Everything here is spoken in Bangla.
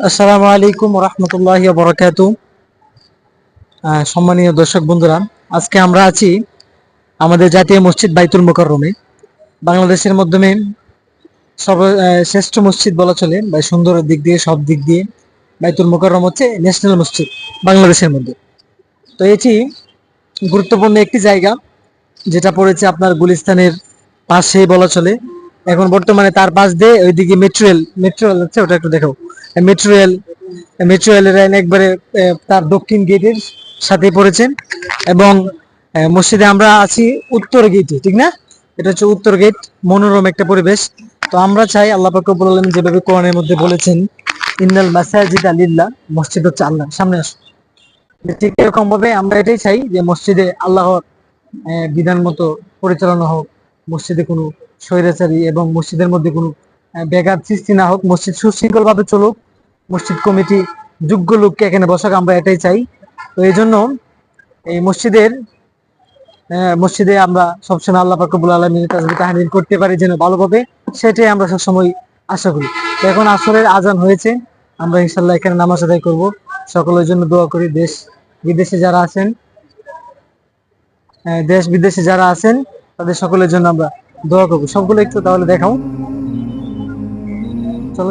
আসসালামু আলাইকুম রহমতুল্লাহ বরকাত সম্মানীয় দর্শক বন্ধুরা আজকে আমরা আছি আমাদের জাতীয় মসজিদ বাইতুল মোকাররমে। বাংলাদেশের মাধ্যমে আহ, শ্রেষ্ঠ মসজিদ বলা চলে বা সুন্দর দিক দিয়ে সব দিক দিয়ে বাইতুল মোকাররম হচ্ছে ন্যাশনাল মসজিদ বাংলাদেশের মধ্যে। তো এটি গুরুত্বপূর্ণ একটি জায়গা, যেটা পড়েছে আপনার গুলিস্তানের পাশে বলা চলে। এখন বর্তমানে তার পাশ দিয়ে ওইদিকে মেট্রো রেল মেট্রো রেল আছে, ওটা একটু দেখো। মেট্রো রেল মেট্রো রেলের লাইন একবারে তার দক্ষিণ গেটের সাথে পড়েছে। এবং মসজিদে আমরা আছি উত্তর গেটে ঠিক না? এটা হচ্ছে উত্তর গেট মনোরম একটা পরিবেশ। তো আমরা চাই আল্লাহ পাক রব্বুল আলামিন যেভাবে কোরআনের মধ্যে বলেছেন, ইন্নাল মাসাজিদ আলিল্লাহ মসজিদ হচ্ছে আল্লাহ। সামনে আসো। ঠিক এরকম ভাবে আমরা এটাই চাই যে মসজিদে আল্লাহর বিধান মতো পরিচালনা হোক, মসজিদে কোনো স্বৈরাচারী এবং মসজিদের মধ্যে কোনো ব্যাঘাত সৃষ্টি না হোক, মসজিদ সুশৃঙ্খল ভাবে চলুক, মসজিদ কমিটি যোগ্য লোককে এখানে বসাক, আমরা এটাই চাই। তো এই জন্য এই মসজিদের মসজিদে আমরা সবসময় আল্লাহ পাকবুল আলমীর কাছে তাহারির করতে পারি যেন ভালোভাবে, সেটাই আমরা সবসময় আশা করি। এখন আসরের আজান হয়েছে, আমরা ইনশাল্লাহ এখানে নামাজ আদায় করব। সকলের জন্য দোয়া করি, দেশ, বিদেশে যারা আছেন দেশ, বিদেশে যারা আছেন, তাদের সকলের জন্য আমরা দোয়া করব। সবগুলো একটু তাহলে দেখাও। চলো